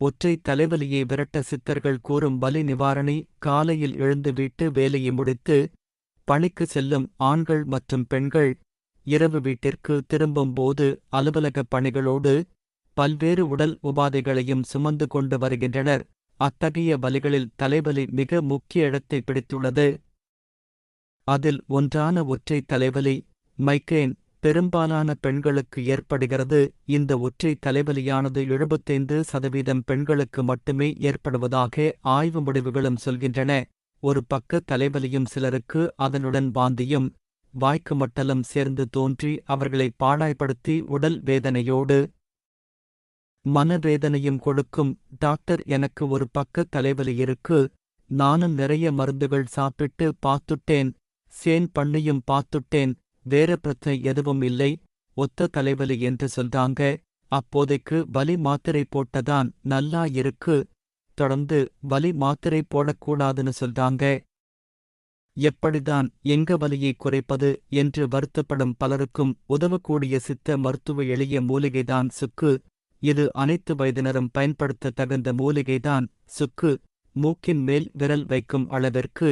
ஒற்றை தலைவலியை விரட்ட சித்தர்கள் கூறும் வலி நிவாரணி காலையில் எழுந்து வீட்டு வேலையை முடித்து பணிக்கு செல்லும் ஆண்கள் மற்றும் பெண்கள் இரவு வீட்டிற்கு திரும்பும் போது அலுவலக பணிகளோடு பல்வேறு உடல் உபாதைகளையும் சுமந்து கொண்டு வருகின்றனர். அத்தகைய வலிகளில் தலைவலி மிக முக்கிய இடத்தை பிடித்துள்ளது. அதில் ஒன்றான ஒற்றை தலைவலி மைக்ரேன் பெரும்பாலான பெண்களுக்கு ஏற்படுகிறது. இந்த ஒற்றை தலைவலியானது எழுபத்தைந்து சதவீதம் பெண்களுக்கு மட்டுமே ஏற்படுவதாக ஆய்வு முடிவுகளும் சொல்கின்றன. ஒரு பக்க தலைவலியும் சிலருக்கு அதனுடன் வாந்தியும் வாய்க்கு மட்டலும் சேர்ந்து தோன்றி அவர்களை பாழாய்ப்படுத்தி உடல் வேதனையோடு மனவேதனையும் கொடுக்கும். டாக்டர் எனக்கு ஒரு பக்க தலைவலி இருக்கு. நானும் நிறைய மருந்துகள் சாப்பிட்டு பார்த்துட்டேன். சேன் பண்ணியும் பார்த்துட்டேன். வேற பிரச்சனை எதுவும் இல்லை. ஒத்த தலைவலி என்று சொல்றாங்க அப்போதைக்கு வலி மாத்திரை போட்டதான் நல்லா இருக்கு. தொடர்ந்து வலி மாத்திரை போடக்கூடாதுன்னு சொல்றாங்க. எப்படிதான் எங்க வலியை குறைப்பது என்று வருத்தப்படும் பலருக்கும் உதவக்கூடிய சித்த மருத்துவ எளிய மூலிகைதான் சுக்கு. இது அனைத்து வயதினரும் பயன்படுத்த தகுந்த மூலிகைதான் சுக்கு. மூக்கின் மேல் விரல் வைக்கும் அளவிற்கு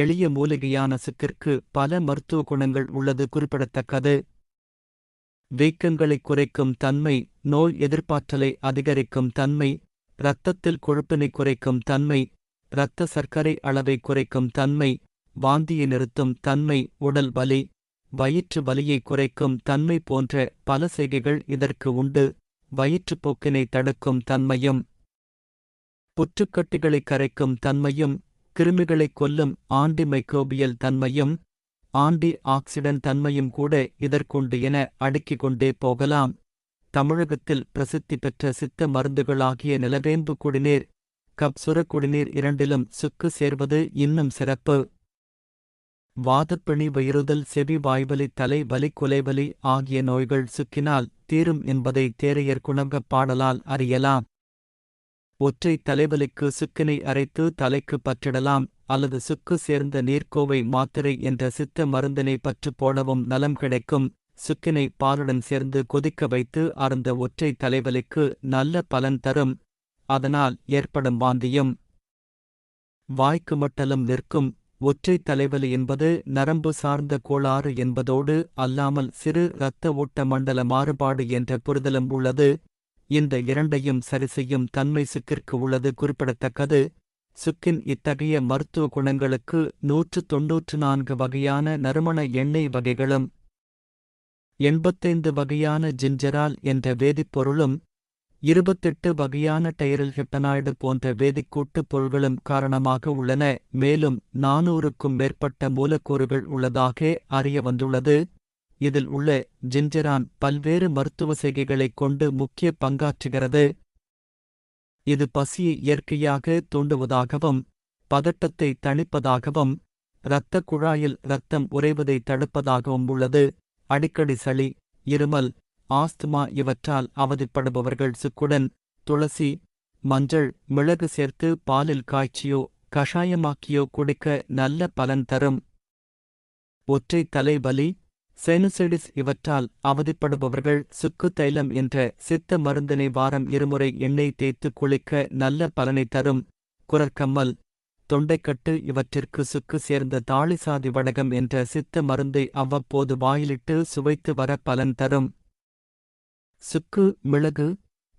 எளிய மூலிகையான சுக்கிற்கு பல மருத்துவ குணங்கள் உள்ளது குறிப்பிடத்தக்கது. வீக்கங்களை குறைக்கும் தன்மை நோய் எதிர்ப்பாற்றலை அதிகரிக்கும் தன்மை இரத்தத்தில் கொழுப்பினை குறைக்கும் தன்மை இரத்த சர்க்கரை அளவை குறைக்கும் தன்மை வாந்தியை நிறுத்தும் தன்மை உடல் வலி வயிற்று வலியை குறைக்கும் தன்மை போன்ற பல செய்கைகள் இதற்கு உண்டு. வயிற்றுப்போக்கினை தடுக்கும் தன்மையும் புற்றுக்கட்டிகளை கரைக்கும் தன்மையும் கிருமிகளைக் கொல்லும் ஆண்டி மைக்ரோபியல் தன்மையும் ஆண்டி ஆக்சிடன் தன்மையும் கூட இதற்குண்டு என அடுக்கிக் கொண்டே போகலாம். தமிழகத்தில் பிரசித்தி பெற்ற சித்த மருந்துகளாகிய நிலவேம்பு குடிநீர் கப்சுர குடிநீர் இரண்டிலும் சுக்கு சேர்வது இன்னும் சிறப்பு. வாதப்பிணி வயிறுதல் செவி வாய்வலி தலை வலி குலைவலி ஆகிய நோய்கள் சுக்கினால் தீரும் என்பதை தேரையர் குணங்கப் பாடலால் அறியலாம். ஒற்றை தலைவலிக்கு சுக்கினை அரைத்து தலைக்கு பற்றிடலாம் அல்லது சுக்கு சேர்ந்த நீர்க்கோவை மாத்திரை என்ற சித்த மருந்தினை பற்று போடவும் நலம் கிடைக்கும். சுக்கினை பாலுடன் சேர்ந்து கொதிக்க வைத்து அருந்த ஒற்றை தலைவலிக்கு நல்ல பலன் தரும். அதனால் ஏற்படும் வாந்தியும் வாய்க்கு மட்டலும் நிற்கும். ஒற்றை தலைவலி என்பது நரம்பு சார்ந்த கோளாறு என்பதோடு அல்லாமல் சிறு இரத்த ஓட்ட மண்டல மாறுபாடு என்ற புரிதலும் உள்ளது. இந்த இரண்டையும் சரிசெய்யும் தன்மை சுக்கிற்கு உள்ளது குறிப்பிடத்தக்கது. சுக்கின் இத்தகைய மருத்துவ குணங்களுக்கு நூற்று தொன்னூற்று நான்கு வகையான நறுமண எண்ணெய் வகைகளும் எண்பத்தைந்து வகையான ஜிஞ்சரால் என்ற வேதிப்பொருளும் இருபத்தெட்டு வகையான டைரல் ஹெப்டனாய்டு போன்ற வேதிக்கூட்டுப் பொருள்களும் காரணமாக உள்ளன. மேலும் நானூறுக்கும் மேற்பட்ட மூலக்கூறுகள் உள்ளதாக அறிய வந்துள்ளது. இதில் உள்ள ஜிஞ்சரான் பல்வேறு மருத்துவ செய்கைகளைக் கொண்டு முக்கிய பங்காற்றுகிறது. இது பசியை இயற்கையாக தூண்டுவதாகவும் பதட்டத்தை தணிப்பதாகவும் இரத்தக் குழாயில் இரத்தம் உறைவதை தடுப்பதாகவும் உள்ளது. அடிக்கடி சளி இருமல் ஆஸ்துமா இவற்றால் அவதிப்படுபவர்கள் சுக்குடன் துளசி மஞ்சள் மிளகு சேர்த்து பாலில் காய்ச்சியோ கஷாயமாக்கியோ குடிக்க நல்ல பலன் தரும். ஒற்றை தலைவலி செனுசைடிஸ் இவற்றால் அவதிப்படுபவர்கள் சுக்கு தைலம் என்ற சித்த மருந்தினை வாரம் இருமுறை எண்ணெய் தேய்த்து குளிக்க நல்ல பலனை தரும் குரற்கம்மல் தொண்டைக்கட்டு இவற்றிற்கு சுக்கு சேர்ந்த தாளிசாதி வடகம் என்ற சித்த மருந்தை அவ்வப்போது வாயிலிட்டு சுவைத்து வர பலன் தரும். சுக்கு மிளகு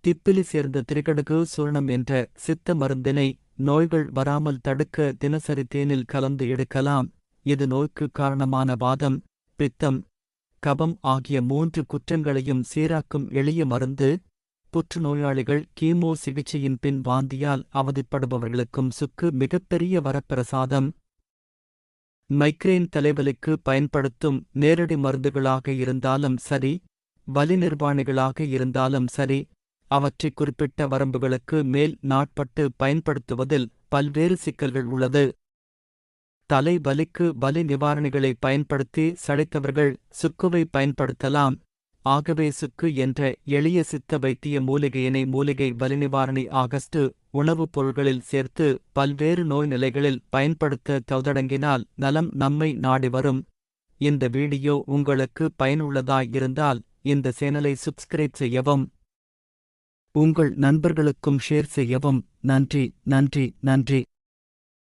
திப்பிலி சேர்ந்த திரிகடுகு சூர்ணம் என்ற சித்த மருந்தினை நோய்கள் வராமல் தடுக்க தினசரி தேனில் கலந்து எடுக்கலாம். இது நோய்க்கு காரணமான வாதம். பித்தம் கபம் ஆகிய மூன்று குற்றங்களையும் சீராக்கும் எளிய மருந்து புற்றுநோயாளிகள் கீமோ சிகிச்சையின் பின் வாந்தியால் அவதிப்படுபவர்களுக்கும் சுக்கு மிகப்பெரிய வரப்பிரசாதம். மைக்ரேன் தலைவலிக்கு பயன்படுத்தும் நேரடி மருந்துகளாக இருந்தாலும் சரி வலி நிர்வாணிகளாக இருந்தாலும் சரி அவற்றை குறிப்பிட்ட வரம்புகளுக்கு மேல் நாட்பட்டு பயன்படுத்துவதில் பல்வேறு சிக்கல்கள் உள்ளது. தலை வலிக்கு வலி நிவாரணிகளை பயன்படுத்தி சளைத்தவர்கள் சுக்குவை பயன்படுத்தலாம். ஆகவே சுக்கு என்ற எளிய சித்த வைத்திய மூலிகையினை மூலிகை வலி நிவாரணி ஆகஸ்டு உணவுப் பொருள்களில் சேர்த்து பல்வேறு நோய் நிலைகளில் பயன்படுத்த தௌதடங்கினால் நலம் நம்மை நாடி வரும். இந்த வீடியோ உங்களுக்கு பயனுள்ளதாயிருந்தால் இந்த சேனலை சப்ஸ்கிரைப் செய்யவும். உங்கள் நண்பர்களுக்கும் ஷேர் செய்யவும். நன்றி நன்றி நன்றி.